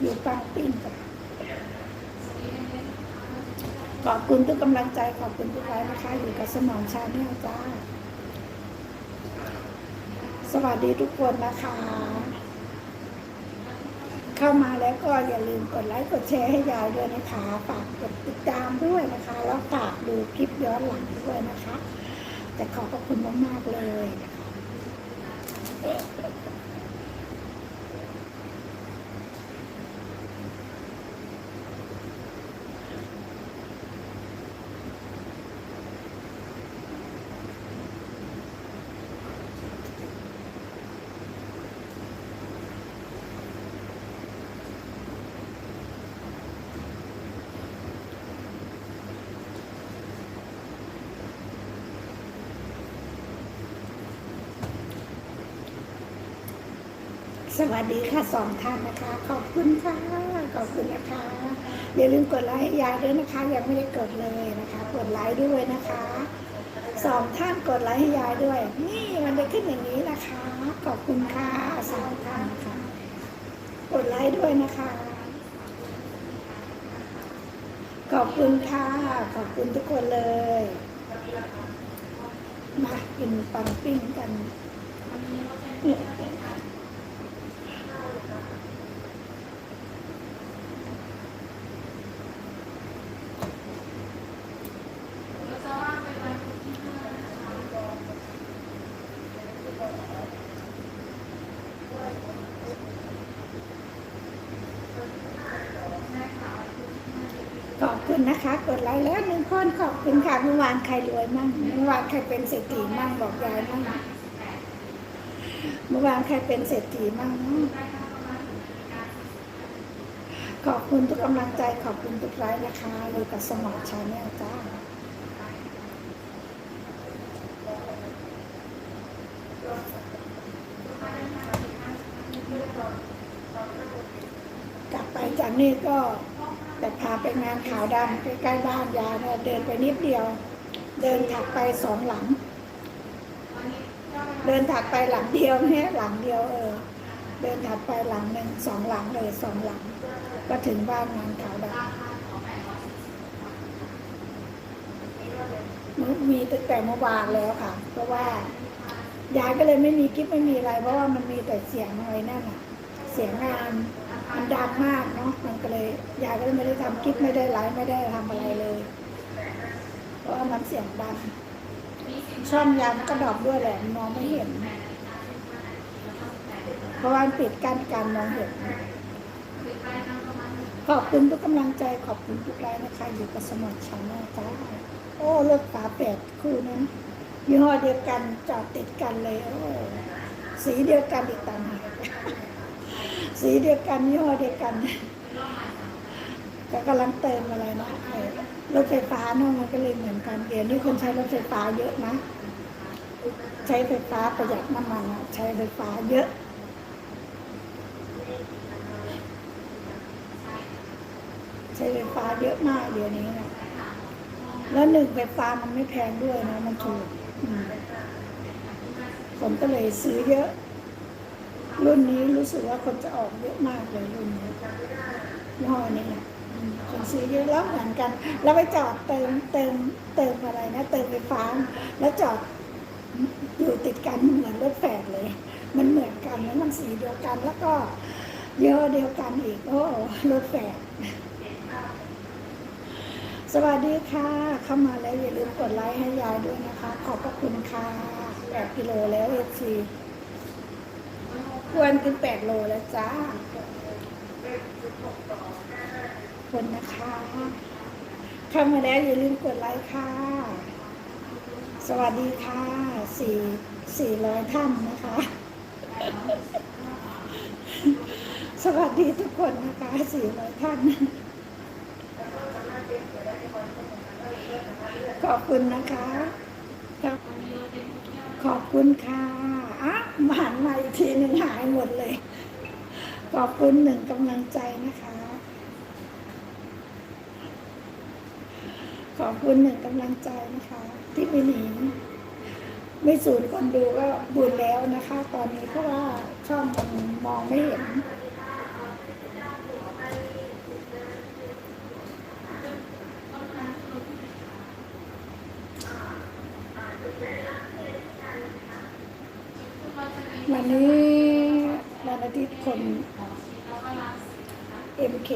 อยู่ปังปิ้งขอบคุณทุกกำลังใจขอบคุณทุกไลน์นะคะอยู่กับสมองชาแนลจ้า สวัสดีทุกคนนะคะ เข้ามาแล้วก็อย่าลืมกดไลค์กดแชร์ให้ยายด้วยนะคะฝากกดติดตามด้วยนะคะ แล้วฝากดูคลิปย้อนหลังด้วยนะคะ แต่ขอบพระคุณมากๆเลยนะคะ สวัสดีค่ะสองท่านนะคะ ขอบคุณค่ะ ขอบคุณนะคะ อย่าลืมกดไลค์ยายด้วยนะคะ ยังไม่ได้กดเลยนะคะ กดไลค์ด้วยนะคะสองท่านกดไลค์ให้ยายด้วย นี่มันจะขึ้นอย่างนี้นะคะ ขอบคุณค่ะสองท่านค่ะ กดไลค์ด้วยนะคะ ขอบคุณค่ะ ขอบคุณทุกคนเลย มากินปังปิ้งกัน ณนะคะ กดไลค์แล้วหนึ่งคนขอบคุณค่ะเมื่อวานใครรวยมั่งเมื่อวานใครเป็นเศรษฐีมั่งบอกยายมั่งเมื่อวานใครเป็นเศรษฐีมั่งขอบคุณทุกกำลังใจขอบคุณทุกไลค์นะคะอยู่กับสมองชาแนลจ้ากลับไปจากนี่ก็ แต่พาไปงานขาวดำใกล้ๆบ้านยายเนี่ยเดินไปนิดเดียว เดินถัดไปสองหลัง เดินถัดไปหลังเดียวเนี่ยหลังเดียวเออ เดินถัดไปหลังหนึ่งสองหลังเลยสองหลัง ก็ถึงบ้านงานขาวดำมีตั้งแต่เมื่อวานแล้วค่ะ เพราะว่ายายก็เลยไม่มีคลิปไม่มีอะไร เพราะว่ามันมีแต่เสียงอะไรนั่นน่ะเสียงงาน มันดังมากเนาะมันก็เลยยายก็เลยไม่ได้ทำคลิปไม่ได้ไลฟ์ไม่ได้ทำอะไรเลย เพราะว่ามันเสียงดังช่องยายมันก็ดรอปด้วยแหละมองไม่เห็น เพราะว่าปิดกั้นการมองเห็นขอบคุณทุกกำลังใจขอบคุณทุกไลน์นะคะอยู่กับสมองชาแนลจ้าโอ้เลือกฝาแปดคู่นั้นยี่ห้อเดียวกันจอดติดกันเลยโอ้สีเดียวกันอีกต่างหาก สีเดียวกันยี่ห้อเดียวกันก็กำลังเติมอะไรนะรถไฟฟ้าเนาะมันก็เลยเหมือนกันเดี๋ยวนี้คนใช้รถไฟฟ้าเยอะนะ ใช้ไฟฟ้าประหยัดน้ำมันใช้ไฟฟ้าเยอะใช้ไฟฟ้าเยอะมากเดี๋ยวนี้นะแล้วหนึ่งไฟฟ้ามันไม่แพงด้วยนะ มันถูกผมก็เลยซื้อเยอะ รุ่นนี้รู้สึกว่าคนจะออกเยอะมากเลยรุ่นนี้ยี่ห้อนี้นะอืมคนซื้อเยอะแล้วเหมือนกัน แล้วไปจอดเติมเติมเติมอะไรนะ เติมไฟฟ้า แล้วจอดอยู่ติดกันเหมือนรถแฝดเลย มันเหมือนกันแล้วมันสีเดียวกัน แล้วก็เยี่ห้อเดียวกันอีกโอ้รถแฝดสวัสดีค่ะ เข้ามาแล้วอย่าลืมกดไลค์ให้ยายด้วยนะคะ ขอบพระคุณค่ะแปดกิโลแล้วเอฟซี ควรขึ้นแปดโลแล้วจ้าคนนะคะเข้ามาแล้วอย่าลืมกดไลค์ค่ะ สวัสดีค่ะสี่สี่ร้อยท่านนะคะ สวัสดีทุกคนนะคะสี่ร้อยท่านขอบคุณนะคะ ขอบคุณค่ะ อะมาหันมาอีกทีหนึ่งหายหมดเลย ขอบคุณหนึ่งกำลังใจนะคะ ขอบคุณหนึ่งกำลังใจนะคะ ที่ไม่หนีไม่สูญคนดูก็บุญแล้วนะคะ ตอนนี้เพราะว่าช่องมันมองไม่เห็น วันนี้วันอาทิตย์คน MK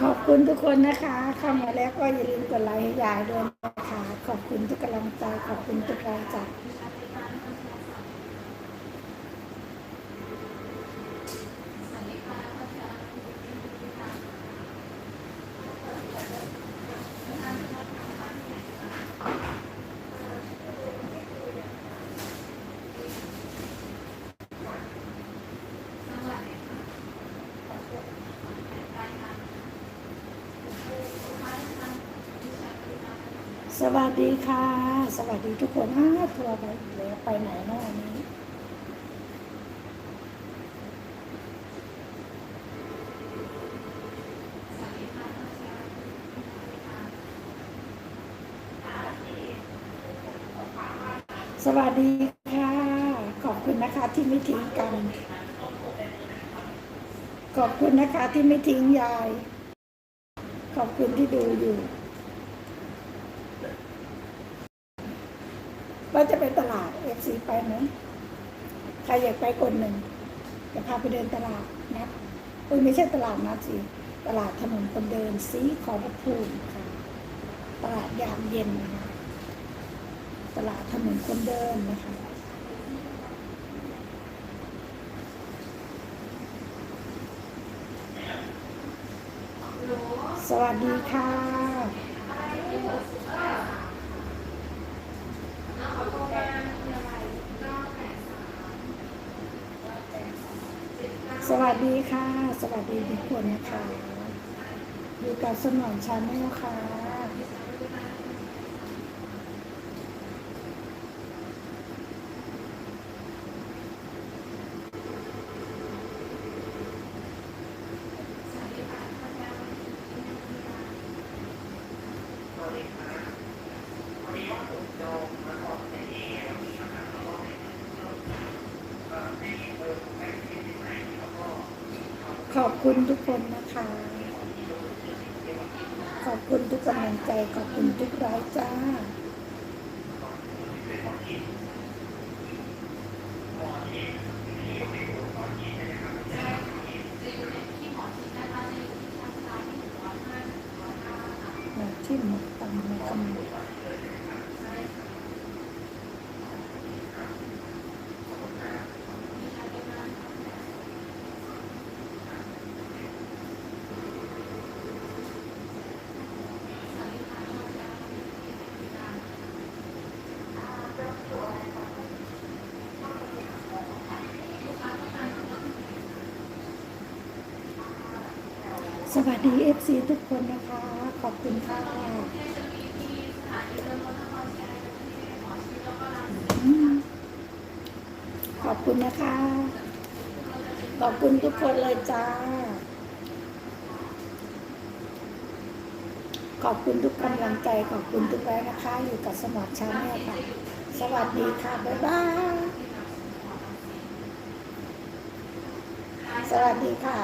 ขอบคุณทุกคนนะคะเข้ามาแล้วก็อย่าลืมกดไลค์ให้ยายด้วยนะคะ ขอบคุณทุกกำลังใจ ขอบคุณทุกแรงใจ สวัสดีค่ะ สวัสดีทุกคนอ้าทัวร์ไปแล้วไปไหนเนาะวันนี้ สวัสดีค่ะ ขอบคุณนะคะที่ไม่ทิ้งกัน ขอบคุณนะคะที่ไม่ทิ้งยาย ขอบคุณที่ดูอยู่ ว่าจะไปตลาดเอฟซีไปไหมใครอยากไปคนหนึ่งจะพาไปเดินตลาดนัดเอ้ยไม่ใช่ตลาดนัดสิตลาดถนนคนเดินซีขอบภูมิค่ะ ตลาดยามเย็นนะคะ ตลาดถนนคนเดินนะคะสวัสดีค่ะ ส วัสดีค่ะ สวัสดีทุกคนนะคะ อยู่กับสมองชาแนลค่ะ ขอบคุณทุกคนนะคะ ขอบคุณทุกกำลังใจ ขอบคุณทุกร้ายจ้า ที่หมดตังในคำนว สวัสดีเอฟซีทุกคนนะคะ ขอบคุณค่ะขอบคุณนะคะ ขอบคุณทุกคนเลยจ้า ขอบคุณทุกกำลังใจ ขอบคุณทุกแรงนะคะ อยู่กับสมอดชาแนลค่ะ สวัสดีค่ะ บ๊ายบาย สวัสดีค่ะ